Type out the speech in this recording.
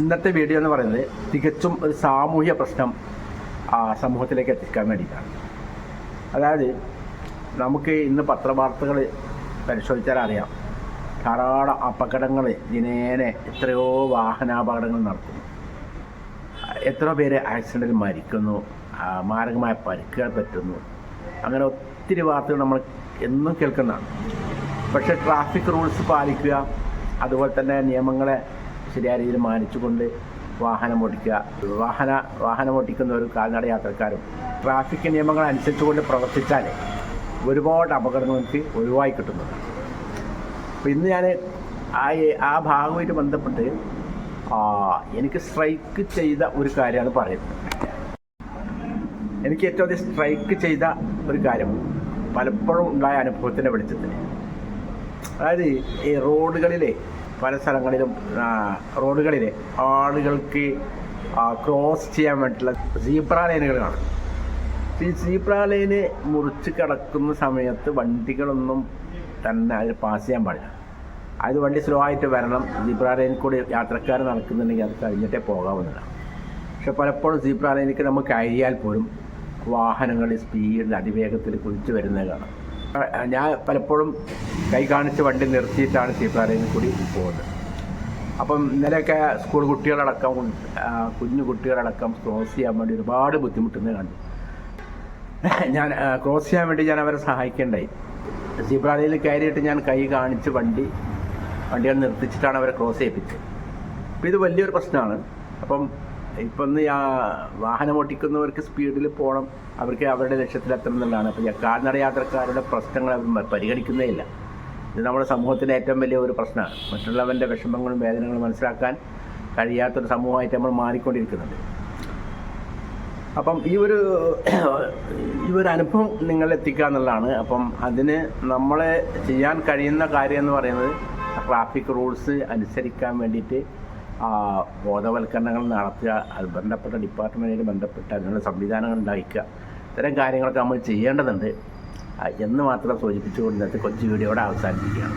ഇന്നത്തെ വീഡിയോ എന്ന് പറയുന്നത് തികച്ചും ഒരു സാമൂഹ്യ പ്രശ്നം സമൂഹത്തിലേക്ക് എത്തിക്കാൻ വേണ്ടിയിട്ടാണ്. അതായത് നമുക്ക് ഇന്ന് പത്രവാർത്തകൾ പരിശോധിച്ചാൽ അറിയാം. ധാരാളം അപകടങ്ങൾ ദിനേനെ എത്രയോ വാഹനാപകടങ്ങൾ നടത്തുന്നു. എത്ര പേര് ആക്സിഡന്റിൽ മരിക്കുന്നു മാരകമായ പരിക്കുകൾ പറ്റുന്നു. അങ്ങനെ ഒത്തിരി വാർത്തകൾ നമ്മൾ എന്നും കേൾക്കുന്നതാണ്. പക്ഷേ ട്രാഫിക് റൂൾസ് പാലിക്കുക അതുപോലെ തന്നെ നിയമങ്ങളെ ശരിയായ രീതിയിൽ മാനിച്ചുകൊണ്ട് വാഹനം ഓടിക്കുക. വാഹന വാഹനം ഓടിക്കുന്ന ഒരു കാൽനട യാത്രക്കാരും ട്രാഫിക് നിയമങ്ങൾ അനുസരിച്ചുകൊണ്ട് പ്രവർത്തിച്ചാൽ ഒരുപാട് അപകടങ്ങൾ എനിക്ക് ഒഴിവായി കിട്ടുന്നുണ്ട് അപ്പോൾ ഇന്ന് ഞാൻ ആ ആ ഭാഗവുമായിട്ട് ബന്ധപ്പെട്ട് എനിക്ക് സ്ട്രൈക്ക് ചെയ്ത ഒരു കാര്യമാണ് പറയുന്നത്. എനിക്ക് ഏറ്റവും അധികം സ്ട്രൈക്ക് ചെയ്ത ഒരു കാര്യം പലപ്പോഴും ഉണ്ടായ അനുഭവത്തിന്റെ വെളിച്ചത്തിൽ അതായത് ഈ റോഡുകളിലെ പല സ്ഥലങ്ങളിലും റോഡുകളിൽ ആളുകൾക്ക് ക്രോസ് ചെയ്യാൻ വേണ്ടിയിട്ടുള്ള സീബ്ര ലൈനുകൾ കാണും. ഈ സീബ്ര ലൈന് മുറിച്ച് കിടക്കുന്ന സമയത്ത് വണ്ടികളൊന്നും തന്നെ അതിൽ പാസ് ചെയ്യാൻ പാടില്ല. അത് വണ്ടി സ്ലോ ആയിട്ട് വരണം. സീബ്ര ലൈനിൽ കൂടി യാത്രക്കാർ നടക്കുന്നുണ്ടെങ്കിൽ അത് കഴിഞ്ഞിട്ടേ പോകാവുന്നതാണ്. പക്ഷെ പലപ്പോഴും സീബ്ര ലൈനിലേക്ക് നമുക്ക് കഴിയാൽ പോലും വാഹനങ്ങളുടെ സ്പീഡിൽ അതിവേഗത്തിൽ കുതിച്ചു വരുന്നത് കാണാം ഞാൻ പലപ്പോഴും കൈ കാണിച്ച് വണ്ടി നിർത്തിയിട്ടാണ് ലൈനിൽ കൂടി പോകുന്നത്. അപ്പം ഇന്നലെയൊക്കെ സ്കൂൾ കുട്ടികളടക്കം കുഞ്ഞു കുട്ടികളടക്കം ക്രോസ് ചെയ്യാൻ വേണ്ടി ഒരുപാട് ബുദ്ധിമുട്ടുന്നത് കണ്ടു. ഞാൻ ക്രോസ് ചെയ്യാൻ വേണ്ടി ഞാൻ അവരെ സഹായിക്കേണ്ടായി. സീബ്രാലയിൽ കയറിയിട്ട് ഞാൻ കൈ കാണിച്ച് വണ്ടി വണ്ടികൾ നിർത്തിച്ചിട്ടാണ് അവരെ ക്രോസ് ചെയ്യിപ്പിച്ചത്. അപ്പോൾ ഇത് വലിയൊരു പ്രശ്നമാണ്. അപ്പം ഇപ്പം വാഹനം ഓടിക്കുന്നവർക്ക് സ്പീഡിൽ പോകണം അവർക്ക് അവരുടെ ലക്ഷ്യത്തിലെത്തണം എന്നുള്ളതാണ്. അപ്പം കാൽനട യാത്രക്കാരുടെ പ്രശ്നങ്ങൾ അവർ പരിഗണിക്കുന്നേ ഇല്ല. ഇത് നമ്മുടെ സമൂഹത്തിന്റെ ഏറ്റവും വലിയ ഒരു പ്രശ്നമാണ്. മറ്റുള്ളവന്റെ വിഷമങ്ങളും വേദനകളും മനസ്സിലാക്കാൻ കഴിയാത്തൊരു സമൂഹമായിട്ട് നമ്മൾ മാറിക്കൊണ്ടിരിക്കുന്നുണ്ട്. അപ്പം ഈ ഒരു ഈ ഒരു അനുഭവം നിങ്ങൾ എത്തിക്കുക എന്നുള്ളതാണ്. അപ്പം അതിന് നമ്മളെ ചെയ്യാൻ കഴിയുന്ന കാര്യം എന്ന് പറയുന്നത് ട്രാഫിക് റൂൾസ് അനുസരിക്കാൻ വേണ്ടിയിട്ട് ബോധവൽക്കരണങ്ങൾ നടത്തുക അത് ബന്ധപ്പെട്ട ഡിപ്പാർട്ട്മെന്റിന് ബന്ധപ്പെട്ട അതിനുള്ള സംവിധാനങ്ങൾ ഉണ്ടാക്കുക ഇത്തരം കാര്യങ്ങളൊക്കെ നമ്മൾ ചെയ്യേണ്ടതുണ്ട്. എന്ന് മാത്രം സൂചിപ്പിച്ചുകൊണ്ട് ഇന്നത്തെ കൊച്ചു വീഡിയോയുടെ അവസാനിപ്പിക്കുകയാണ്.